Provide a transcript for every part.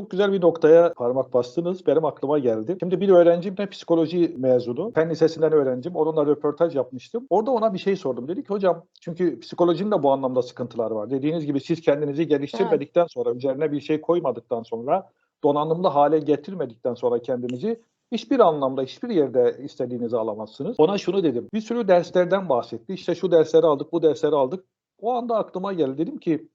Çok güzel bir noktaya parmak bastınız. Benim aklıma geldi. Şimdi bir öğrencim de psikoloji mezunu. Fen Lisesi'nden öğrencim. Onunla röportaj yapmıştım. Orada ona bir şey sordum. Dedi ki hocam çünkü psikolojinin de bu anlamda sıkıntılar var. Dediğiniz gibi siz kendinizi geliştirmedikten sonra, üzerine bir şey koymadıktan sonra, donanımlı hale getirmedikten sonra kendinizi hiçbir anlamda, hiçbir yerde istediğinizi alamazsınız. Ona şunu dedim. Bir sürü derslerden bahsetti. İşte şu dersleri aldık, bu dersleri aldık. O anda aklıma geldi. Dedim ki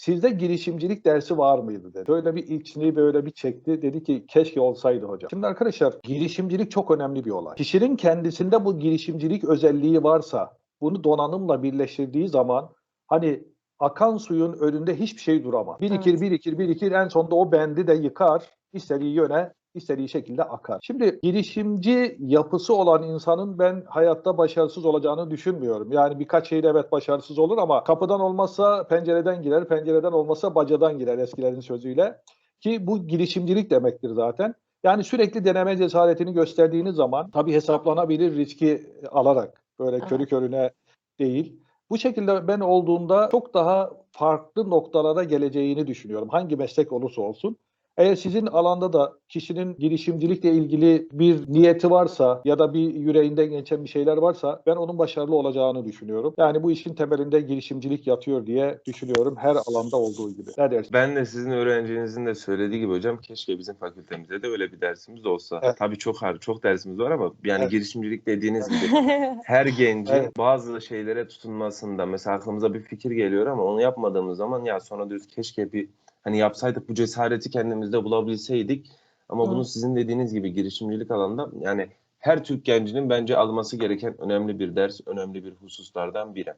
Sizde girişimcilik dersi var mıydı dedi. Böyle bir içini böyle bir çekti. Dedi ki keşke olsaydı hocam. Şimdi arkadaşlar girişimcilik çok önemli bir olay. Kişinin kendisinde bu girişimcilik özelliği varsa bunu donanımla birleştirdiği zaman hani akan suyun önünde hiçbir şey duramaz. Birikir, Evet. birikir, birikir. En sonunda o bendi de yıkar. istediği yöne istediği şekilde akar. Şimdi girişimci yapısı olan insanın ben hayatta başarısız olacağını düşünmüyorum. Yani birkaç şeyde evet başarısız olur ama kapıdan olmazsa pencereden girer, pencereden olmazsa bacadan girer eskilerin sözüyle. Ki bu girişimcilik demektir zaten. Yani sürekli deneme cesaretini gösterdiğiniz zaman tabii hesaplanabilir riski alarak böyle körü körüne değil. Bu şekilde ben olduğunda çok daha farklı noktalara geleceğini düşünüyorum. Hangi meslek olursa olsun. Eğer sizin alanda da kişinin girişimcilikle ilgili bir niyeti varsa ya da bir yüreğinden geçen bir şeyler varsa ben onun başarılı olacağını düşünüyorum. Yani bu işin temelinde girişimcilik yatıyor diye düşünüyorum her alanda olduğu gibi. Ne dersin? Ben de sizin öğrencinizin de söylediği gibi hocam keşke bizim fakültemizde de öyle bir dersimiz olsa. Evet. Tabii çok har çok dersimiz var ama yani Evet. girişimcilik dediğiniz gibi her gencin Evet. bazı şeylere tutunmasında mesela aklımıza bir fikir geliyor ama onu yapmadığımız zaman ya sonra diyoruz keşke bir hani yapsaydık bu cesareti kendimizde bulabilseydik ama bunu Hı. sizin dediğiniz gibi girişimcilik alanında yani her Türk gencinin bence alması gereken önemli bir ders, önemli bir hususlardan biri.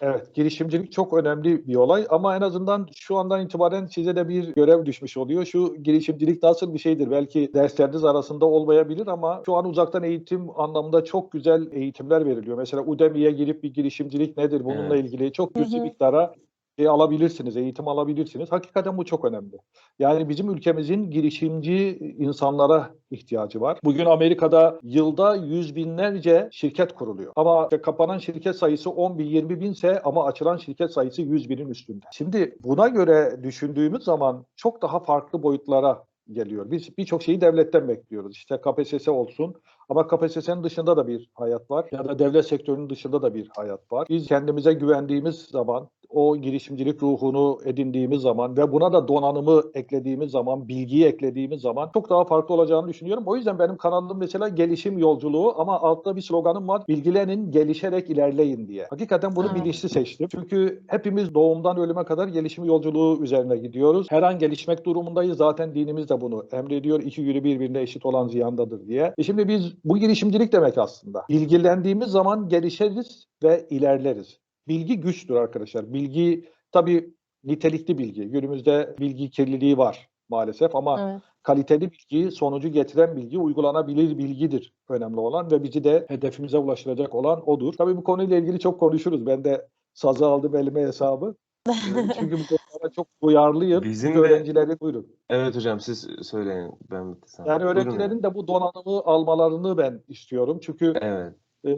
Evet, girişimcilik çok önemli bir olay ama en azından şu andan itibaren size de bir görev düşmüş oluyor. Şu girişimcilik nasıl bir şeydir? Belki dersleriniz arasında olmayabilir ama şu an uzaktan eğitim anlamında çok güzel eğitimler veriliyor. Mesela Udemy'ye girip bir girişimcilik nedir bununla Evet. ilgili çok cüzi miktara şey alabilirsiniz, eğitim alabilirsiniz. Hakikaten bu çok önemli. Yani bizim ülkemizin girişimci insanlara ihtiyacı var. Bugün Amerika'da yılda yüz binlerce şirket kuruluyor. Ama işte kapanan şirket sayısı 10 bin, 20 binse ama açılan şirket sayısı 100 binin üstünde. Şimdi buna göre düşündüğümüz zaman çok daha farklı boyutlara geliyor. Biz birçok şeyi devletten bekliyoruz. İşte KPSS olsun ama KPSS'nin dışında da bir hayat var ya da devlet sektörünün dışında da bir hayat var. Biz kendimize güvendiğimiz zaman, o girişimcilik ruhunu edindiğimiz zaman ve buna da donanımı eklediğimiz zaman, bilgiyi eklediğimiz zaman çok daha farklı olacağını düşünüyorum. O yüzden benim kanalım mesela gelişim yolculuğu ama altta bir sloganım var. Bilgilenin gelişerek ilerleyin diye. Hakikaten bunu Evet. bilinçli seçtim. Çünkü hepimiz doğumdan ölüme kadar gelişim yolculuğu üzerine gidiyoruz. Her an gelişmek durumundayız. Zaten dinimiz de bunu emrediyor. İki yürü birbirine eşit olan ziyandadır diye. E şimdi biz bu girişimcilik demek aslında. Bilgilendiğimiz zaman gelişiriz ve ilerleriz. Bilgi güçtür arkadaşlar. Bilgi tabii nitelikli bilgi. Günümüzde bilgi kirliliği var maalesef ama Evet. kaliteli bilgi, sonucu getiren bilgi, uygulanabilir bilgidir önemli olan ve bizi de hedefimize ulaştıracak olan odur. Tabii bu konuyla ilgili çok konuşuruz. Ben de sazı aldım elime hesabı. Ee, Çünkü bu konulara çok duyarlıyım. Bizim de- öğrencilerin buyurun. Evet hocam siz söyleyin. Ben bitti sana. Yani Buyurun öğrencilerin hocam. de bu donanımı almalarını ben istiyorum. Çünkü Evet. e,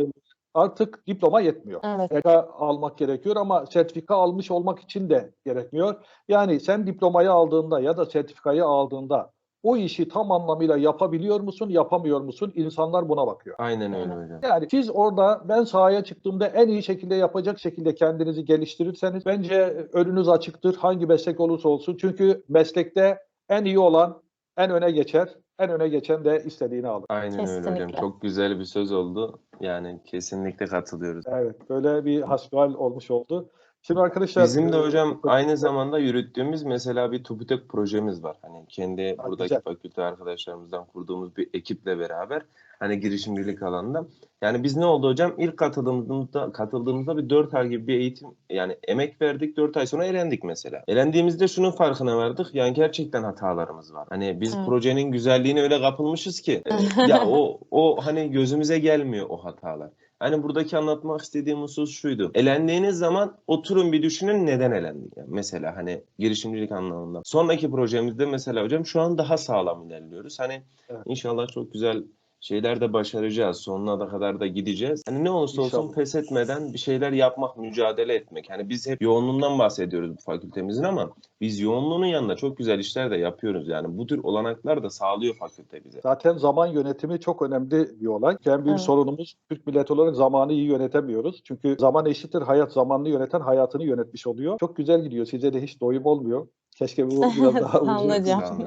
artık diploma yetmiyor. Evet. sertifika almak gerekiyor ama sertifika almış olmak için de gerekmiyor. Yani sen diplomayı aldığında ya da sertifikayı aldığında o işi tam anlamıyla yapabiliyor musun, yapamıyor musun? İnsanlar buna bakıyor. Aynen öyle hocam. Yani siz orada ben sahaya çıktığımda en iyi şekilde yapacak şekilde kendinizi geliştirirseniz bence önünüz açıktır hangi meslek olursa olsun. Çünkü meslekte en iyi olan en öne geçer. En öne geçen de istediğini alır. Aynen öyle hocam. Kesinlikle. Çok güzel bir söz oldu. Yani kesinlikle katılıyoruz. Evet, böyle bir hasbihal olmuş oldu. Şimdi arkadaşlar Bizim de e, hocam aynı zamanda yürüttüğümüz mesela bir TÜBİTAK projemiz var. Hani kendi buradaki güzel. fakülte arkadaşlarımızdan kurduğumuz bir ekiple beraber hani girişimcilik alanında. Yani biz ne oldu hocam? İlk katıldığımızda katıldığımızda bir 4 ay gibi bir eğitim yani emek verdik. 4 ay sonra elendik mesela. Elendiğimizde şunun farkına vardık. Yani gerçekten hatalarımız var. Hani biz Evet. projenin güzelliğine öyle kapılmışız ki ya o o hani gözümüze gelmiyor o hatalar. Hani buradaki anlatmak istediğim husus şuydu. Elendiğiniz zaman oturun bir düşünün neden elendik. Yani mesela hani girişimcilik anlamında. Sonraki projemizde mesela hocam şu an daha sağlam ilerliyoruz. Hani Evet. inşallah çok güzel şeyler de başaracağız. Sonuna da kadar da gideceğiz. Hani ne olursa olsun İnşallah. pes etmeden bir şeyler yapmak, mücadele etmek. Hani biz hep yoğunluğundan bahsediyoruz bu fakültemizin ama biz yoğunluğunun yanında çok güzel işler de yapıyoruz. Yani bu tür olanaklar da sağlıyor fakülte bize. Zaten zaman yönetimi çok önemli bir olay. En büyük Evet. sorunumuz Türk milleti olarak zamanı iyi yönetemiyoruz. Çünkü zaman eşittir hayat. Zamanını yöneten hayatını yönetmiş oluyor. Çok güzel gidiyor. Size de hiç doyum olmuyor. Keşke bu biraz daha uzun hocam.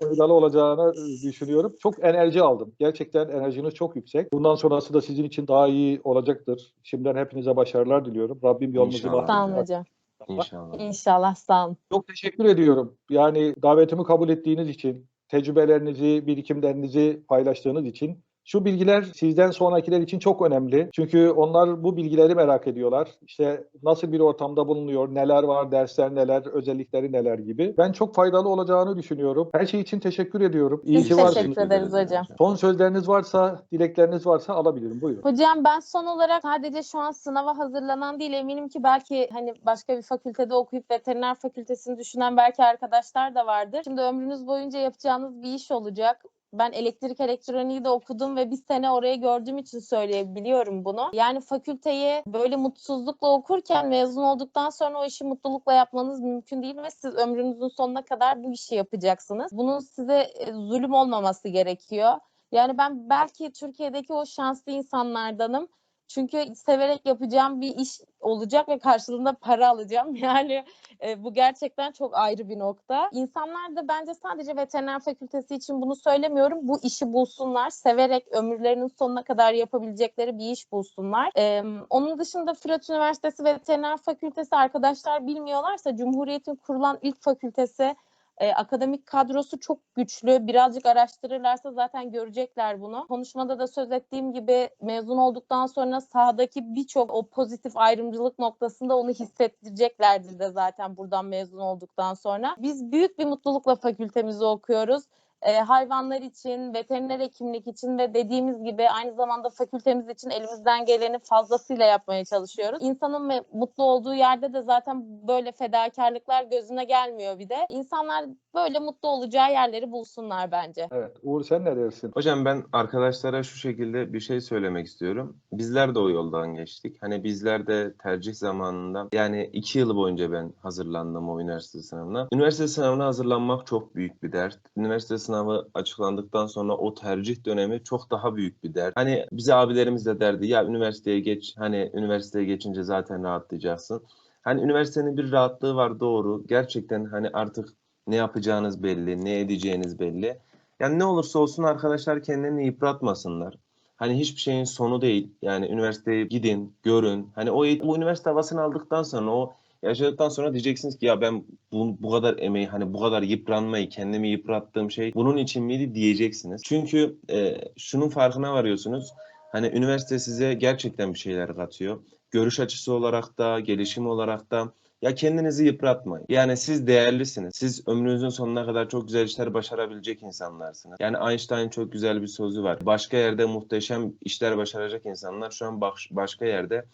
faydalı olacağını düşünüyorum. Çok enerji aldım. Gerçekten enerjiniz çok yüksek. Bundan sonrası da sizin için daha iyi olacaktır. Şimdiden hepinize başarılar diliyorum. Rabbim yolunuzu İnşallah. bahtiyar Sağ olun hocam. İnşallah. İnşallah sağ olun. Çok teşekkür ediyorum. Yani davetimi kabul ettiğiniz için, tecrübelerinizi, birikimlerinizi paylaştığınız için. Şu bilgiler sizden sonrakiler için çok önemli. Çünkü onlar bu bilgileri merak ediyorlar. İşte nasıl bir ortamda bulunuyor, neler var, dersler neler, özellikleri neler gibi. Ben çok faydalı olacağını düşünüyorum. Her şey için teşekkür ediyorum. İyi Biz ki teşekkür varsınız. ederiz hocam. Son sözleriniz varsa, dilekleriniz varsa alabilirim. Buyurun. Hocam ben son olarak sadece şu an sınava hazırlanan değil eminim ki belki hani başka bir fakültede okuyup veteriner fakültesini düşünen belki arkadaşlar da vardır. Şimdi ömrünüz boyunca yapacağınız bir iş olacak. Ben elektrik elektroniği de okudum ve bir sene oraya gördüğüm için söyleyebiliyorum bunu. Yani fakülteyi böyle mutsuzlukla okurken mezun olduktan sonra o işi mutlulukla yapmanız mümkün değil ve siz ömrünüzün sonuna kadar bu işi yapacaksınız. Bunun size e, zulüm olmaması gerekiyor. Yani ben belki Türkiye'deki o şanslı insanlardanım. Çünkü severek yapacağım bir iş olacak ve karşılığında para alacağım. Yani e, bu gerçekten çok ayrı bir nokta. İnsanlar da bence sadece veteriner fakültesi için bunu söylemiyorum. Bu işi bulsunlar. Severek ömürlerinin sonuna kadar yapabilecekleri bir iş bulsunlar. E, onun dışında Fırat Üniversitesi Veteriner Fakültesi arkadaşlar bilmiyorlarsa Cumhuriyet'in kurulan ilk fakültesi e, akademik kadrosu çok güçlü. Birazcık araştırırlarsa zaten görecekler bunu. Konuşmada da söz ettiğim gibi mezun olduktan sonra sahadaki birçok o pozitif ayrımcılık noktasında onu hissettireceklerdir de zaten buradan mezun olduktan sonra. Biz büyük bir mutlulukla fakültemizi okuyoruz. E, hayvanlar için, veteriner hekimlik için ve dediğimiz gibi aynı zamanda fakültemiz için elimizden geleni fazlasıyla yapmaya çalışıyoruz. İnsanın mutlu olduğu yerde de zaten böyle fedakarlıklar gözüne gelmiyor bir de. İnsanlar böyle mutlu olacağı yerleri bulsunlar bence. Evet. Uğur sen ne dersin? Hocam ben arkadaşlara şu şekilde bir şey söylemek istiyorum. Bizler de o yoldan geçtik. Hani bizler de tercih zamanında yani iki yıl boyunca ben hazırlandım o üniversite sınavına. Üniversite sınavına hazırlanmak çok büyük bir dert. Üniversite sınavı açıklandıktan sonra o tercih dönemi çok daha büyük bir dert. Hani bize abilerimiz de derdi ya üniversiteye geç hani üniversiteye geçince zaten rahatlayacaksın. Hani üniversitenin bir rahatlığı var doğru. Gerçekten hani artık ne yapacağınız belli, ne edeceğiniz belli. Yani ne olursa olsun arkadaşlar kendilerini yıpratmasınlar. Hani hiçbir şeyin sonu değil. Yani üniversiteye gidin, görün. Hani o, o üniversite havasını aldıktan sonra o yaşadıktan sonra diyeceksiniz ki ya ben bu, bu kadar emeği hani bu kadar yıpranmayı kendimi yıprattığım şey bunun için miydi diyeceksiniz. Çünkü e, şunun farkına varıyorsunuz. Hani üniversite size gerçekten bir şeyler katıyor. Görüş açısı olarak da, gelişim olarak da ya kendinizi yıpratmayın. Yani siz değerlisiniz. Siz ömrünüzün sonuna kadar çok güzel işler başarabilecek insanlarsınız. Yani Einstein çok güzel bir sözü var. Başka yerde muhteşem işler başaracak insanlar şu an baş- başka yerde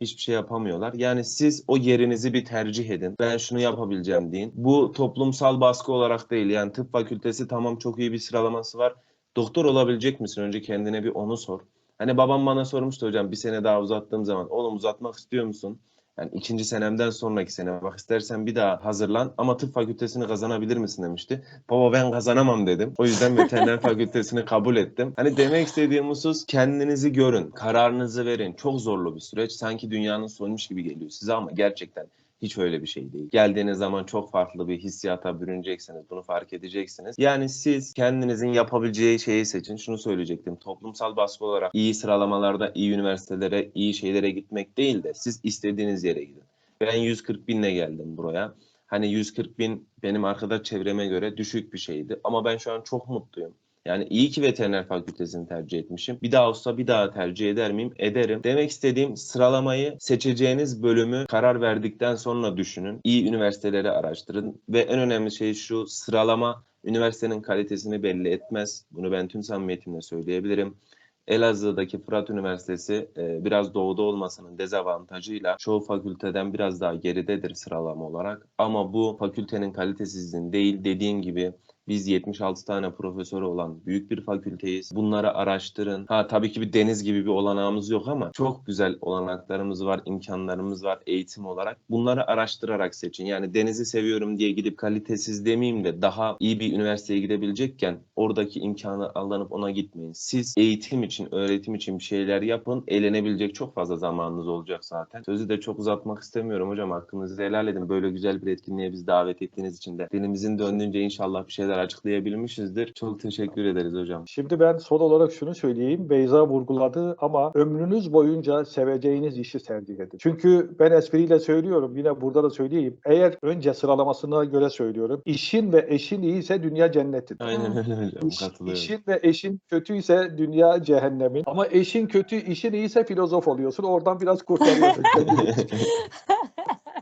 hiçbir şey yapamıyorlar. Yani siz o yerinizi bir tercih edin. Ben şunu yapabileceğim deyin. Bu toplumsal baskı olarak değil. Yani tıp fakültesi tamam çok iyi bir sıralaması var. Doktor olabilecek misin? Önce kendine bir onu sor. Hani babam bana sormuştu hocam bir sene daha uzattığım zaman oğlum uzatmak istiyor musun? Yani ikinci senemden sonraki sene bak istersen bir daha hazırlan ama tıp fakültesini kazanabilir misin demişti. Baba ben kazanamam dedim. O yüzden veteriner fakültesini kabul ettim. Hani demek istediğim husus kendinizi görün, kararınızı verin. Çok zorlu bir süreç. Sanki dünyanın sonuymuş gibi geliyor size ama gerçekten hiç öyle bir şey değil. Geldiğiniz zaman çok farklı bir hissiyata bürüneceksiniz. Bunu fark edeceksiniz. Yani siz kendinizin yapabileceği şeyi seçin. Şunu söyleyecektim. Toplumsal baskı olarak iyi sıralamalarda, iyi üniversitelere, iyi şeylere gitmek değil de siz istediğiniz yere gidin. Ben 140 binle geldim buraya. Hani 140 bin benim arkadaş çevreme göre düşük bir şeydi. Ama ben şu an çok mutluyum. Yani iyi ki veteriner fakültesini tercih etmişim. Bir daha olsa bir daha tercih eder miyim? Ederim. Demek istediğim sıralamayı seçeceğiniz bölümü karar verdikten sonra düşünün. İyi üniversiteleri araştırın ve en önemli şey şu sıralama üniversitenin kalitesini belli etmez. Bunu ben tüm samimiyetimle söyleyebilirim. Elazığ'daki Fırat Üniversitesi e, biraz doğuda olmasının dezavantajıyla çoğu fakülteden biraz daha geridedir sıralama olarak. Ama bu fakültenin kalitesizliğin değil dediğim gibi Biz 76 tane profesörü olan büyük bir fakülteyiz. Bunları araştırın. Ha tabii ki bir deniz gibi bir olanağımız yok ama çok güzel olanaklarımız var, imkanlarımız var eğitim olarak. Bunları araştırarak seçin. Yani denizi seviyorum diye gidip kalitesiz demeyeyim de daha iyi bir üniversiteye gidebilecekken oradaki imkanı alınıp ona gitmeyin. Siz eğitim için, öğretim için bir şeyler yapın. Eğlenebilecek çok fazla zamanınız olacak zaten. Sözü de çok uzatmak istemiyorum hocam. Hakkınızı helal edin. Böyle güzel bir etkinliğe bizi davet ettiğiniz için de. Dilimizin döndüğünce inşallah bir şeyler açıklayabilmişizdir. Çok teşekkür ederiz hocam. Şimdi ben son olarak şunu söyleyeyim. Beyza vurguladı ama ömrünüz boyunca seveceğiniz işi tercih edin. Çünkü ben espriyle söylüyorum. Yine burada da söyleyeyim. Eğer önce sıralamasına göre söylüyorum. İşin ve eşin iyiyse dünya cennetin. Aynen öyle hocam. İş, Katılıyorum. işin ve eşin kötüyse dünya cehennemin. Ama eşin kötü, işin iyiyse filozof oluyorsun. Oradan biraz kurtarıyorsun.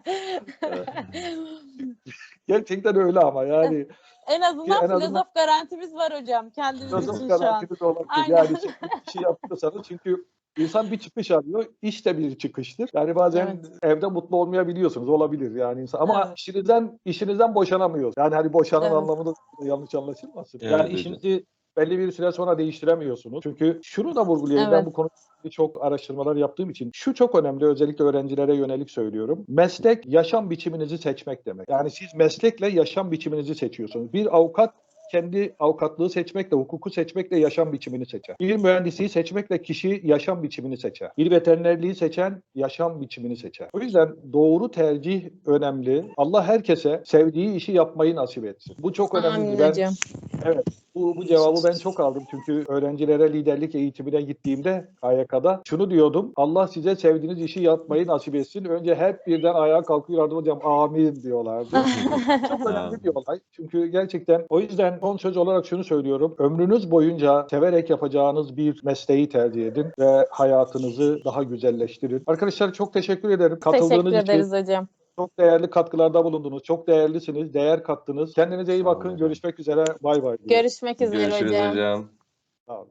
Gerçekten öyle ama yani en azından en azından- filozof garantimiz var hocam kendiniz filozof için şu an. garantimiz olabilir. Aynen. Yani bir şey yapıyorsanız çünkü insan bir çıkış arıyor. İş de bir çıkıştır. Yani bazen Evet. evde mutlu olmayabiliyorsunuz. Olabilir yani insan. Ama Evet. işinizden işinizden boşanamıyoruz. Yani hani boşanan Evet. anlamında yanlış anlaşılmasın. Evet yani hocam. işinizi belli bir süre sonra değiştiremiyorsunuz. Çünkü şunu da vurgulayayım. Ben Evet. bu konuda çok araştırmalar yaptığım için şu çok önemli özellikle öğrencilere yönelik söylüyorum. Meslek yaşam biçiminizi seçmek demek. Yani siz meslekle yaşam biçiminizi seçiyorsunuz. Bir avukat kendi avukatlığı seçmekle, hukuku seçmekle yaşam biçimini seçer. Bir mühendisliği seçmekle kişi yaşam biçimini seçer. Bir veterinerliği seçen yaşam biçimini seçer. O yüzden doğru tercih önemli. Allah herkese sevdiği işi yapmayı nasip etsin. Bu çok önemli. Amin Ben hocam. bu, bu cevabı ben çok aldım çünkü öğrencilere liderlik eğitimine gittiğimde KYK'da şunu diyordum. Allah size sevdiğiniz işi yapmayı nasip etsin. Önce hep birden ayağa kalkıyorlardı hocam amin diyorlardı. çok önemli bir olay. Çünkü gerçekten o yüzden son söz olarak şunu söylüyorum. Ömrünüz boyunca severek yapacağınız bir mesleği tercih edin ve hayatınızı daha güzelleştirin. Arkadaşlar çok teşekkür ederim. Katıldığınız Teşekkür için ederiz hocam. Çok değerli katkılarda bulundunuz. Çok değerlisiniz. Değer kattınız. Kendinize iyi bakın. Görüşmek üzere. Bay bay. Görüşmek üzere Görüşürüz hocam. hocam. Sağ olun.